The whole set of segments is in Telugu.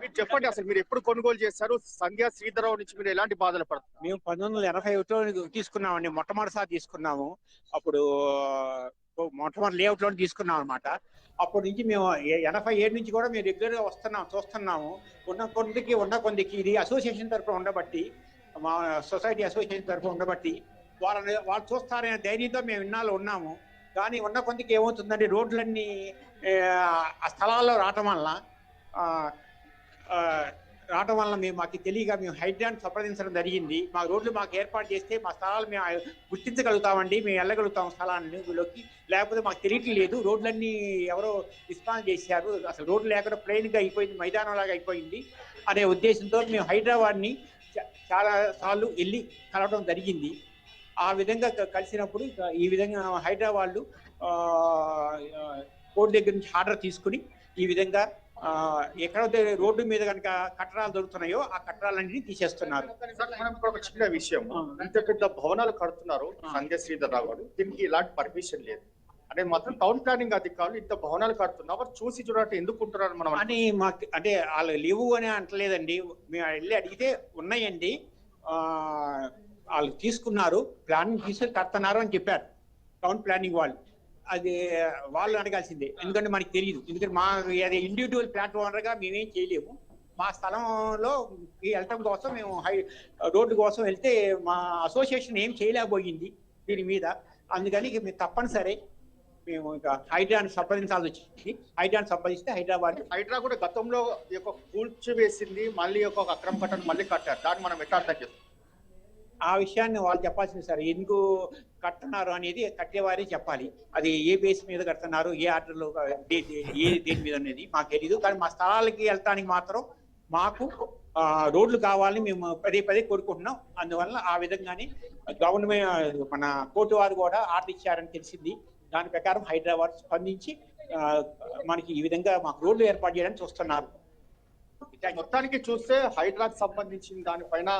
మీరు చెప్పండి అసలు మీరు ఎప్పుడు కొనుగోలు చేశారు? సంధ్యా శ్రీధరరావు నుంచి మీరు ఎలాంటి బాధలు పడతారు మేము పంతొమ్మిది వందల ఎనభై ఒకటిలో తీసుకున్నామండి మొట్టమొదటిసారి తీసుకున్నాము. అప్పుడు మొట్టమొదటి లేఅవుట్లో తీసుకున్నాం అనమాట అప్పటి నుంచి మేము ఎనభై ఏడు నుంచి కూడా మేము రెగ్యులర్గా వస్తున్నాం చూస్తున్నాము. ఉన్న కొందికి ఉన్న కొందికి ఇది అసోసియేషన్ తరఫున ఉండబట్టి మా సొసైటీ అసోసియేషన్ తరఫున ఉండబట్టి వాళ్ళని వాళ్ళు చూస్తారనే ధైర్యంతో మేము ఇన్నాళ్ళు ఉన్నాము. కానీ ఉన్న కొందికి ఏమవుతుందంటే రోడ్లన్నీ ఆ స్థలాల్లో రావటం వల్ల రావడం వల్ల మేము మాకు తెలియక మేము హైడ్రాన్ సంప్రదించడం జరిగింది. మా రోడ్లు మాకు ఏర్పాటు చేస్తే మా స్థలాలు మేము గుర్తించగలుగుతామండి మేము వెళ్ళగలుగుతాం స్థలాన్ని వీళ్ళకి లేకపోతే మాకు తెలియట్లేదు రోడ్లన్నీ ఎవరో డిస్పాన్స్ చేశారు. అసలు రోడ్లు లేకుండా ప్లెయిన్గా అయిపోయింది మైదానం లాగా అయిపోయింది అనే ఉద్దేశంతో మేము హైదరాబాద్ని చాలా సార్లు వెళ్ళి కలవడం జరిగింది. ఆ విధంగా కలిసినప్పుడు ఈ విధంగా హైదరాబాద్లు కోర్టు దగ్గర నుంచి ఆర్డర్ తీసుకుని ఈ విధంగా ఎక్కడైతే రోడ్డు మీద కనుక కట్టడాలు దొరుకుతున్నాయో ఆ కట్టడాలన్నింటినీ తీసేస్తున్నారు. ఒక చిన్న విషయం. ఇంత పెద్ద భవనాలు కడుతున్నారు సంధ్య శ్రీధరరావు గారు. దీనికి ఇలాంటి పర్మిషన్ లేదు. అంటే మాత్రం టౌన్ ప్లానింగ్ అధికారులు ఇంత భవనాలు కడుతున్నారు. చూసి చూడటం ఎందుకు ఉంటున్నారు మనం అని మాకు అంటే వాళ్ళు లేవు అని అంటలేదండి. మేము వెళ్ళి అడిగితే ఉన్నాయండి. ఆ, వాళ్ళు తీసుకున్నారు. ప్లానింగ్ తీసుకుని కడుతున్నారు అని చెప్పారు. టౌన్ ప్లానింగ్ వాళ్ళు. అది వాళ్ళు అడగాల్సిందే. ఎందుకంటే మనకి తెలియదు ఎందుకంటే మా అది ఇండివిజువల్ ప్లాట్ మేమేం చేయలేము. మా స్థలంలో వెళ్ళటం కోసం మేము హై రోడ్డు కోసం వెళ్తే మా అసోసియేషన్ ఏం చేయలేకపోయింది దీని మీద. అందుకని ఇక మేము తప్పనిసరి మేము ఇక హైడ్రాన్ సంప్రదించాల్సి వచ్చింది. హైడ్రాన్ సంప్రదిస్తే హైదరాబాద్. హైడ్రా కూడా గతంలో కూల్చివేసింది మళ్ళీ ఒక అక్రమ కట్టను మళ్ళీ కట్టారు. దాన్ని మనం ఎట్లా అర్థం చేస్తాం ఆ విషయాన్ని వాళ్ళు చెప్పాల్సింది సార్. ఎందుకు కడుతున్నారు అనేది కట్టేవారే చెప్పాలి. అది ఏ బేస్ మీద కడుతున్నారు ఏ ఆర్డర్లో ఏ దేని మీద అనేది మాకు తెలియదు కానీ మా స్థలాలకి వెళ్ళటానికి మాత్రం మాకు రోడ్లు కావాలని మేము పదే పదే కోరుకుంటున్నాం. అందువల్ల ఆ విధంగానే గవర్నమెంట్ మన కోర్టు వారు కూడా ఆర్డర్ ఇచ్చారని తెలిసింది. దాని ప్రకారం హైదరాబాద్ స్పందించి మనకి ఈ విధంగా మాకు రోడ్లు ఏర్పాటు చేయడానికి చూస్తున్నారు. మొత్తానికి చూస్తే హైడ్రాకి సంబంధించిన దానిపైన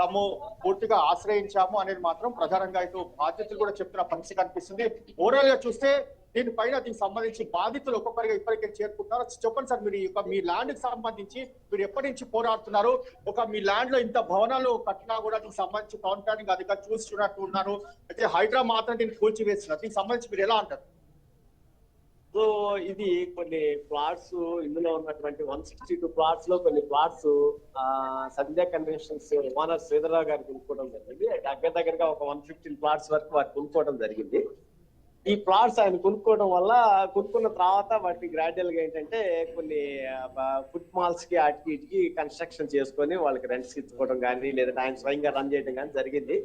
తాము పూర్తిగా ఆశ్రయించాము అనేది మాత్రం ప్రధానంగా ఇటు బాధ్యతలు కూడా చెప్తున్న పరిస్థితి కనిపిస్తుంది. ఓవరాల్గా చూస్తే దీనిపైన దీనికి సంబంధించి బాధితులు ఒక్కొక్కరిగా ఇప్పటికే చేరుకుంటున్నారు. చెప్పండి సార్ మీరు ఈ యొక్క మీ ల్యాండ్కి సంబంధించి మీరు ఎప్పటి నుంచి పోరాడుతున్నారు? ఒక మీ ల్యాండ్లో ఇంత భవనాలు కట్టినా కూడా దీనికి సంబంధించి కౌంటర్ అధికారులు చూసి చూడట్టు ఉన్నారు. అయితే హైడ్రా మాత్రం దీన్ని కూల్చివేస్తున్నారు. దీనికి సంబంధించి మీరు ఎలా అంటారు? సో ఇది కొన్ని ప్లాట్స్ ఇందులో ఉన్నటువంటి వన్ సిక్స్టీ టూ ప్లాట్స్లో కొన్ని plots Sandhya conventions owner Sridhar Rao గారు కొనుక్కోవడం జరిగింది. దగ్గర దగ్గరగా ఒక వన్ ఫిఫ్టీన్ ప్లాట్స్ వరకు వారు కొనుక్కోవడం జరిగింది. ఈ ప్లాట్స్ ఆయన కొనుక్కోవడం వల్ల కొనుక్కున్న తర్వాత వాటికి గ్రాడ్యువల్గా ఏంటంటే కొన్ని ఫుట్ మాల్స్కి అటుకి ఇటుకి కన్స్ట్రక్షన్ చేసుకొని వాళ్ళకి రెంట్స్ ఇచ్చుకోవడం కానీ లేదంటే ఆయన స్వయంగా రన్ చేయడం కానీ జరిగింది.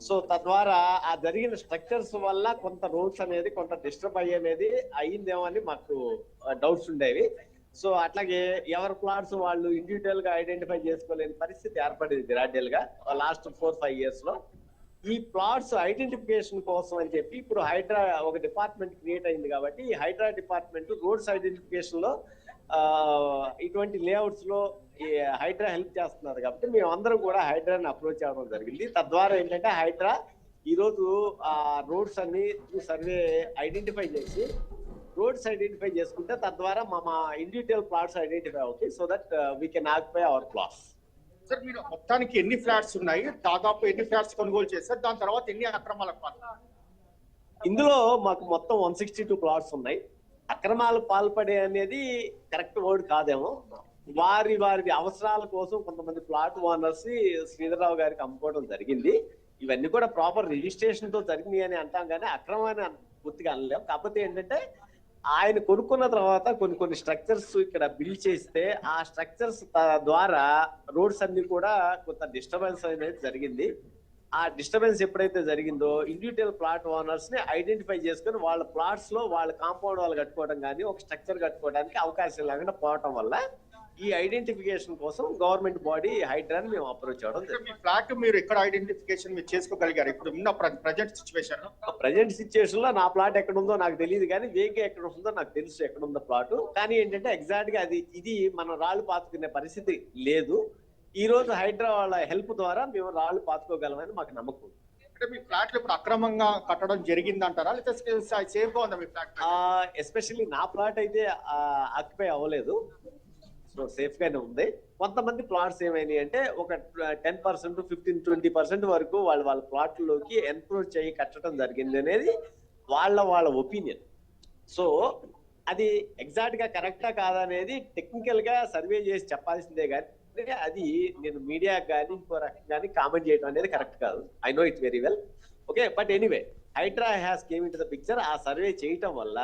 సో తద్వారా ఆ జరిగిన స్ట్రక్చర్స్ వల్ల కొంత రూల్స్ అనేది కొంత డిస్టర్బ్ అయ్యేది అయ్యిందేమో అని మాకు డౌట్స్ ఉండేవి. సో అట్లాగే ఎవరి ప్లాట్స్ వాళ్ళు ఇండివిజువల్గా ఐడెంటిఫై చేసుకోలేని పరిస్థితి ఏర్పడింది గ్రాడ్యువల్గా లాస్ట్ ఫోర్ ఫైవ్ ఇయర్స్లో ఈ ప్లాట్స్ ఐడెంటిఫికేషన్ కోసం అని చెప్పి ఇప్పుడు హైడ్రా ఒక డిపార్ట్మెంట్ క్రియేట్ అయింది కాబట్టి ఈ హైడ్రా డిపార్ట్మెంట్ రోడ్స్ ఐడెంటిఫికేషన్లో ఇటువంటి లేఅవుట్స్లో ఈ హైడ్రా హెల్ప్ చేస్తున్నారు కాబట్టి మేము అందరం కూడా హైడ్రాని అప్రోచ్ అవ్వడం జరిగింది. తద్వారా ఏంటంటే హైడ్రా ఈ రోజు ఆ రోడ్స్ అన్ని సర్వే ఐడెంటిఫై చేసి రోడ్స్ ఐడెంటిఫై చేసుకుంటే తద్వారా మా మా ఇండివిజువల్ ప్లాట్స్ ఐడెంటిఫై అవుతాయి so that we can occupy our plots sir మీరు మొత్తానికి ఎన్ని ఫ్లాట్స్ ఉన్నాయి? దాదాపు ఎన్ని ఫ్లాట్స్ కొనుగోలు చేశారు? దాని తర్వాత ఎన్ని అక్రమాలకు? ఇందులో మాకు మొత్తం వన్ సిక్స్టీ టూ ప్లాట్స్ ఉన్నాయి. అక్రమాలు పాల్పడే అనేది కరెక్ట్ వర్డ్ కాదేమో. వారి వారి అవసరాల కోసం కొంతమంది ప్లాట్ ఓనర్స్ శ్రీధరరావు గారికి అమ్ముకోవడం జరిగింది. ఇవన్నీ కూడా ప్రాపర్ రిజిస్ట్రేషన్తో జరిగినాయి అని అంటాం కానీ అక్రమాన్ని పూర్తిగా అనలేం. కాకపోతే ఏంటంటే ఆయన కొనుక్కున్న తర్వాత కొన్ని కొన్ని స్ట్రక్చర్స్ ఇక్కడ బిల్డ్ చేస్తే ఆ స్ట్రక్చర్స్ ద్వారా రోడ్స్ అన్ని కూడా కొంత డిస్టర్బెన్స్ అనేది జరిగింది. ఆ డిస్టర్బెన్స్ ఎప్పుడైతే జరిగిందో ఇండివిజువల్ ప్లాట్ ఓనర్స్ని ఐడెంటిఫై చేసుకొని వాళ్ళ ప్లాట్స్లో వాళ్ళ కాంపౌండ్ వాళ్ళు కట్టుకోవడం కానీ ఒక స్ట్రక్చర్ కట్టుకోవడానికి అవకాశం లేకుండా పోవటం వల్ల ఈ ఐడెంటిఫికేషన్ కోసం గవర్నమెంట్ బాడీ హైడ్రాని మేము అప్రోచ్ అవడం మీ ఫ్లాట్ మీరు ఎక్కడ ఐడెంటిఫికేషన్ మీరు చేసుకోగలిగారు? ఇప్పుడు ఉన్న ప్రజెంట్ సిచ్యువేషన్ ప్రజెంట్ సిచ్యువేషన్లో నా ప్లాట్ ఎక్కడ ఉందో నాకు తెలియదు కానీ వేగే ఎక్కడ ఉందో నాకు తెలుసు ఎక్కడ ఉందో ప్లాట్ కానీ ఏంటంటే ఎగ్జాక్ట్గా అది ఇది మనం రాళ్ళు పాతుకునే పరిస్థితి లేదు. ఈ రోజు హైడ్రా వాళ్ళ హెల్ప్ ద్వారా మేము రాళ్ళు పాతుకోగలమని మాకు నమ్మకం. అంటే మీ ఫ్లాట్ ఇప్పుడు అక్రమంగా కట్టడం జరిగింది అంటారా లేకపోతే సేఫ్గా ఉందా మీ ఫ్లాట్ ఎస్పెషల్లీ నా ప్లాట్ అయితే ఆక్యుపై అవ్వలేదు. సేఫ్ గానే ఉంది. కొంతమంది ప్లాట్స్ ఏమైనాయి అంటే ఒక ten percent fifteen twenty percent వరకు వాళ్ళ వాళ్ళ ప్లాట్లోకి ఎన్క్రోచ్ చేయి కట్టడం జరిగింది అనేది వాళ్ళ వాళ్ళ ఒపీనియన్. సో అది ఎగ్జాక్ట్గా కరెక్టా కాదా అనేది టెక్నికల్గా సర్వే చేసి చెప్పాల్సిందే కానీ అది నేను మీడియా కానీ ఇంకో కానీ కామెంట్ చేయడం అనేది కరెక్ట్ కాదు. I know it very well okay but anyway HYDRAA has came in the picture ఆ సర్వే చేయటం వల్ల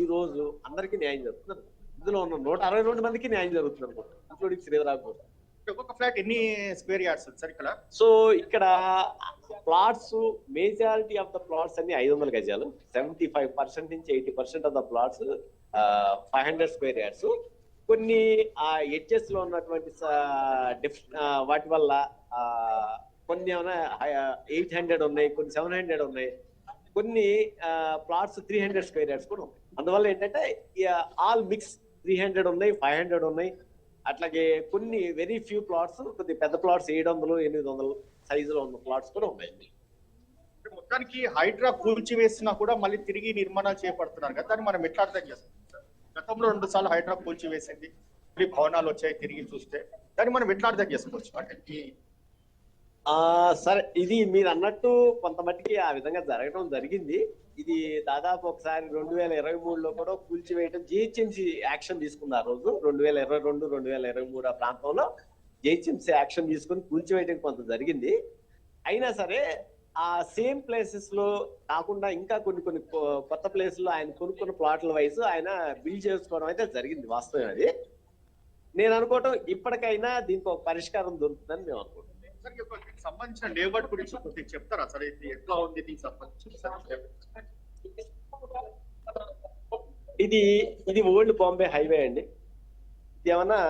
ఈ రోజు అందరికీ న్యాయం జరుగుతుంది ఇందులో ఉన్న నూట అరవై రెండు మందికి న్యాయం జరుగుతుంది అనుకుంటా ఇంక్లూడింగ్ శ్రీధరావు కూడా. ఒక్కొక్క ఫ్లాట్ ఎన్ని స్క్వేర్ యార్డ్స్ సార్ ఇక్కడ? సో ఇక్కడ plots majority of the plots అన్ని ఐదు వందల గజాలు. సెవెంటీ ఫైవ్ పర్సెంట్ నుంచి eighty percent of the plots five hundred square yards కొన్ని ఆ ఎడ్జెస్లో ఉన్నటువంటి వాటి వల్ల ఆ, కొన్ని ఏమైనా ఎయిట్ హండ్రెడ్ ఉన్నాయి కొన్ని సెవెన్ హండ్రెడ్ ఉన్నాయి. కొన్ని plots three hundred square yards కూడా ఉన్నాయి. అందువల్ల ఏంటంటే ఆల్ మిక్స్ త్రీ హండ్రెడ్ ఉన్నాయి ఫైవ్ హండ్రెడ్ ఉన్నాయి. అట్లాగే కొన్ని వెరీ ఫ్యూ ప్లాట్స్ కొద్ది పెద్ద ప్లాట్స్ ఏడు వందలు ఎనిమిది వందలు సైజులో ఉన్న ప్లాట్స్ కూడా ఉన్నాయి. మొత్తానికి హైడ్రా కూల్చివేసినా కూడా మళ్ళీ తిరిగి నిర్మాణాలు చేపడుతున్నారు కదా దాన్ని మనం ఎట్లా అర్థం చేస్తాం గతంలో రెండు సార్లు హైడ్రా కూల్చివేసింది మళ్ళీ భవనాలు వచ్చాయి తిరిగి చూస్తే. దాన్ని మనం ఎట్లా అర్థం చేసుకోవచ్చు అంటే సరే ఇది మీరు అన్నట్టు కొంతమట్టికి ఆ విధంగా జరగడం జరిగింది. ఇది దాదాపు ఒకసారి రెండు వేల ఇరవై మూడులో కూడా కూల్చివేయడం జిహెచ్ఎంసీ యాక్షన్ తీసుకుంది ఆ రోజు రెండు వేల ఇరవై రెండు రెండు వేల ఇరవై మూడు ఆ ప్రాంతంలో జిహెచ్ఎంసీ యాక్షన్ తీసుకుని కూల్చివేయడం కొంత జరిగింది. అయినా సరే ఆ సేమ్ ప్లేసెస్లో కాకుండా ఇంకా కొన్ని కొన్ని కొత్త ప్లేస్లో ఆయన కొనుక్కున్న ప్లాట్ల వైజ్ ఆయన బిల్డ్ చేసుకోవడం అయితే జరిగింది వాస్తవం అది. నేను అనుకోవటం ఇప్పటికైనా దీనికి ఒక పరిష్కారం దొరుకుతుందని మేము అనుకుంటున్నాం. సంబంధించిన లేఅవుట్ గురించి కొద్దిగా చెప్తారా? సరే ఇది ఎట్లా ఉంది దీనికి సంబంధించి? ఇది ఇది ఓల్డ్ బాంబే హైవే అండి. ఇది ఏమన్నా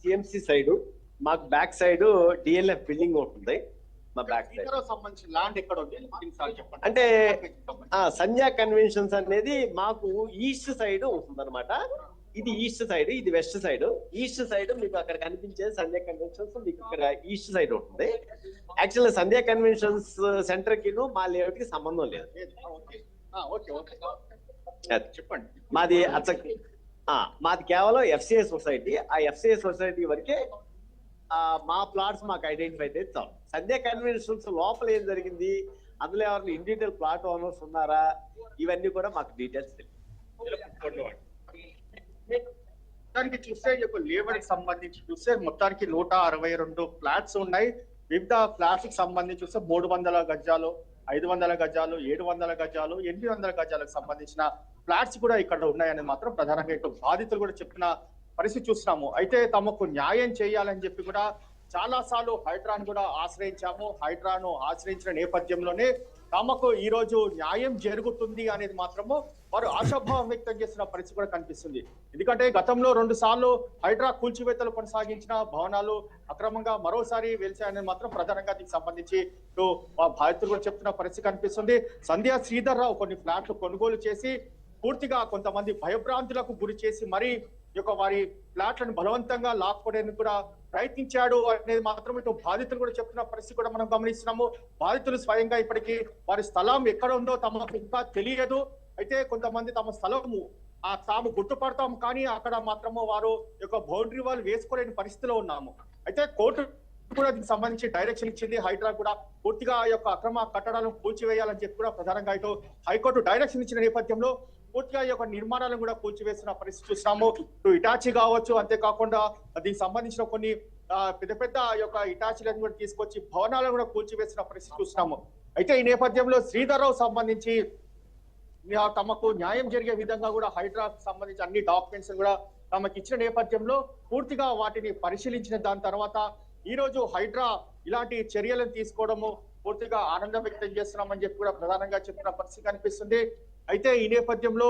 సిఎంసి సైడ్ మాకు బ్యాక్ సైడ్ డిఎల్ఎఫ్ బిల్డింగ్ ఒకటి అంటే ఆ సంధ్యా కన్వెన్షన్స్ అనేది మాకు ఈస్ట్ సైడ్ ఉంటుంది అనమాట ఇది ఈస్ట్ సైడ్ ఇది వెస్ట్ సైడ్ ఈస్ట్ సైడ్ మీకు అక్కడ కనిపించే సంధ్యా కన్వెన్షన్స్ మీకు ఇక్కడ ఈస్ట్ సైడ్ ఉంటుంది. యాక్చువల్ సంధ్యా కన్వెన్షన్స్ సెంటర్కి మా లేఅవుట్కి సంబంధం లేదు. చెప్పండి. మాది అచ్చ ఆ, మాది కేవలం ఎఫ్సిఐ సొసైటీ ఆ ఎఫ్సిఐ సొసైటీ వరకే మా ప్లాట్స్ మాకు ఐడెంటిఫై అయితే చాలు. సంధ్య కన్వెన్షన్స్ లోపల ఏం జరిగింది? అందులో ఎవరైనా ఇండివిజువల్ ప్లాట్ ఓనర్స్ ఉన్నారా? ఇవన్నీ కూడా మాకు డీటెయిల్స్ తెలియదు మొత్తానికి చూస్తే ఈ యొక్క లేబర్కి సంబంధించి చూస్తే మొత్తానికి నూట అరవై రెండు ఫ్లాట్స్ ఉన్నాయి. వివిధ ఫ్లాట్స్కి సంబంధించి చూస్తే మూడు వందల గజాలు ఐదు వందల గజాలు ఏడు వందల గజాలు ఎనిమిది వందల గజాలకు సంబంధించిన ఫ్లాట్స్ కూడా ఇక్కడ ఉన్నాయని మాత్రం ప్రధానంగా ఇటు బాధితులు కూడా చెప్పిన పరిస్థితి చూస్తున్నాము. అయితే తమకు న్యాయం చేయాలని చెప్పి కూడా చాలా సార్లు హైడ్రాను కూడా ఆశ్రయించాము. హైడ్రాను ఆశ్రయించిన నేపథ్యంలోనే తమకు ఈ రోజు న్యాయం జరుగుతుంది అనేది మాత్రము వారు ఆశాభావం వ్యక్తం చేసిన పరిస్థితి కూడా కనిపిస్తుంది. ఎందుకంటే గతంలో రెండు సార్లు హైడ్రా కూల్చివేతలు కొనసాగించిన భవనాలు అక్రమంగా మరోసారి వెలిచాయని మాత్రం ప్రధానంగా దీనికి సంబంధించి బాధితులు కూడా చెప్తున్న పరిస్థితి కనిపిస్తుంది. సంధ్యా శ్రీధర్ రావు కొన్ని ఫ్లాట్లు కొనుగోలు చేసి పూర్తిగా కొంతమంది భయభ్రాంతులకు గురి చేసి మరి యొక్క వారి ఫ్లాట్లను బలవంతంగా లాక్కోవడానికి కూడా ప్రయత్నించాడు అనేది మాత్రం ఇటు బాధితులు కూడా చెప్తున్న పరిస్థితి కూడా మనం గమనిస్తున్నాము. బాధితులు స్వయంగా ఇప్పటికీ వారి స్థలం ఎక్కడ ఉందో తమకు ఇంకా తెలియదు. అయితే కొంతమంది తమ స్థలము ఆ తాము గుర్తుపడతాం కానీ అక్కడ మాత్రము వారు యొక్క బౌండరీ వాళ్ళు వేసుకోలేని పరిస్థితిలో ఉన్నాము. అయితే కోర్టు కూడా దీనికి సంబంధించి డైరెక్షన్ ఇచ్చింది. హైడ్రా కూడా పూర్తిగా ఆ యొక్క అక్రమ కట్టడాలను కూల్చివేయాలని చెప్పి కూడా ప్రధానంగా ఇటు హైకోర్టు డైరెక్షన్ ఇచ్చిన నేపథ్యంలో పూర్తిగా ఈ యొక్క నిర్మాణాలను కూడా కూల్చివేసిన పరిస్థితి చూసినాము ఇటు ఇటాచి కావచ్చు అంతేకాకుండా దీనికి సంబంధించిన కొన్ని పెద్ద పెద్ద యొక్క ఇటాచీలను కూడా తీసుకొచ్చి భవనాలను కూడా కూల్చివేసిన పరిస్థితి చూసినాము అయితే ఈ నేపథ్యంలో శ్రీధర్రావు సంబంధించి తమకు న్యాయం జరిగే విధంగా కూడా హైడ్రా సంబంధించి అన్ని డాక్యుమెంట్స్ కూడా తమకు ఇచ్చిన నేపథ్యంలో పూర్తిగా వాటిని పరిశీలించిన దాని తర్వాత ఈ రోజు హైడ్రా ఇలాంటి చర్యలను తీసుకోవడము పూర్తిగా ఆనందం వ్యక్తం చేస్తున్నామని చెప్పి కూడా ప్రధానంగా చెప్పిన పరిస్థితి కనిపిస్తుంది. అయితే ఈ నేపథ్యంలో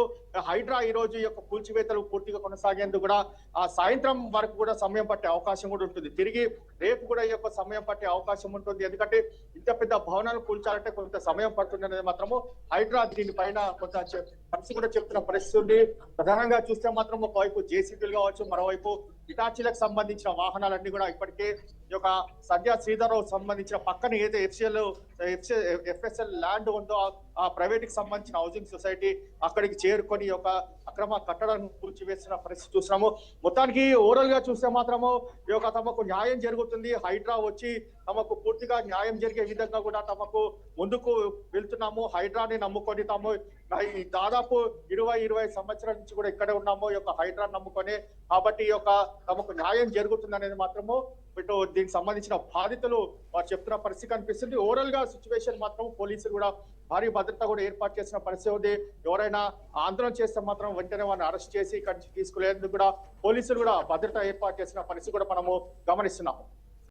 హైడ్రా ఈ రోజు యొక్క కూల్చివేతలు పూర్తిగా కొనసాగేందుకు కూడా ఆ సాయంత్రం వరకు కూడా సమయం పట్టే అవకాశం కూడా ఉంటుంది. తిరిగి రేపు కూడా ఈ యొక్క సమయం పట్టే అవకాశం ఉంటుంది. ఎందుకంటే ఇంత పెద్ద భవనాలు కూల్చాలంటే కొంత సమయం పడుతుంది అనేది మాత్రము హైడ్రా దీనిపైన కొంత చె- పరిస్థితి కూడా చెప్తున్న పరిస్థితి ఉంది. ప్రధానంగా చూస్తే మాత్రం ఒకవైపు జేసీబీలు కావచ్చు మరోవైపు ఇటాచీలకు సంబంధించిన వాహనాలన్నీ కూడా ఇప్పటికే ఈ యొక్క సంధ్యా శ్రీధర్రావు సంబంధించిన పక్కన ఏదైతే ఎఫ్సిఎల్ ఎఫ్ఎస్ఎల్ ల్యాండ్ ఉందో ఆ- ప్రైవేట్కి ప్రైవేట్కి సంబంధించిన హౌసింగ్ సొసైటీ అక్కడికి చేరుకొని ఒక యొక్క అక్రమ కట్టడాన్ని కూర్చివేసిన పరిస్థితి చూసినాము మొత్తానికి ఓవరాల్గా చూస్తే మాత్రము ఈ యొక్క తమకు న్యాయం జరుగుతుంది. హైడ్రా వచ్చి తమకు పూర్తిగా న్యాయం జరిగే విధంగా కూడా తమకు ముందుకు వెళ్తున్నాము. హైడ్రాని నమ్ముకొని తాము ఈ దాదాపు ఇరవై ఇరవై సంవత్సరాల నుంచి కూడా ఇక్కడే ఉన్నాము. ఈ యొక్క హైడ్రా నమ్ముకొని కాబట్టి ఈ యొక్క తమకు న్యాయం జరుగుతుంది అనేది మాత్రము ఇటు దీనికి సంబంధించిన బాధితులు వారు చెప్తున్న పరిస్థితి కనిపిస్తుంది. ఓవరాల్గా సిచ్యువేషన్ మాత్రం పోలీసులు కూడా భారీ భద్రత కూడా ఏర్పాటు చేసిన పరిస్థితి ఉంది. ఎవరైనా ఆందోళన చేస్తే మాత్రం వెంటనే వారిని అరెస్ట్ చేసి ఇక్కడి నుంచి తీసుకునేందుకు కూడా పోలీసులు కూడా భద్రత ఏర్పాటు చేసిన పరిస్థితి కూడా మనము గమనిస్తున్నాము.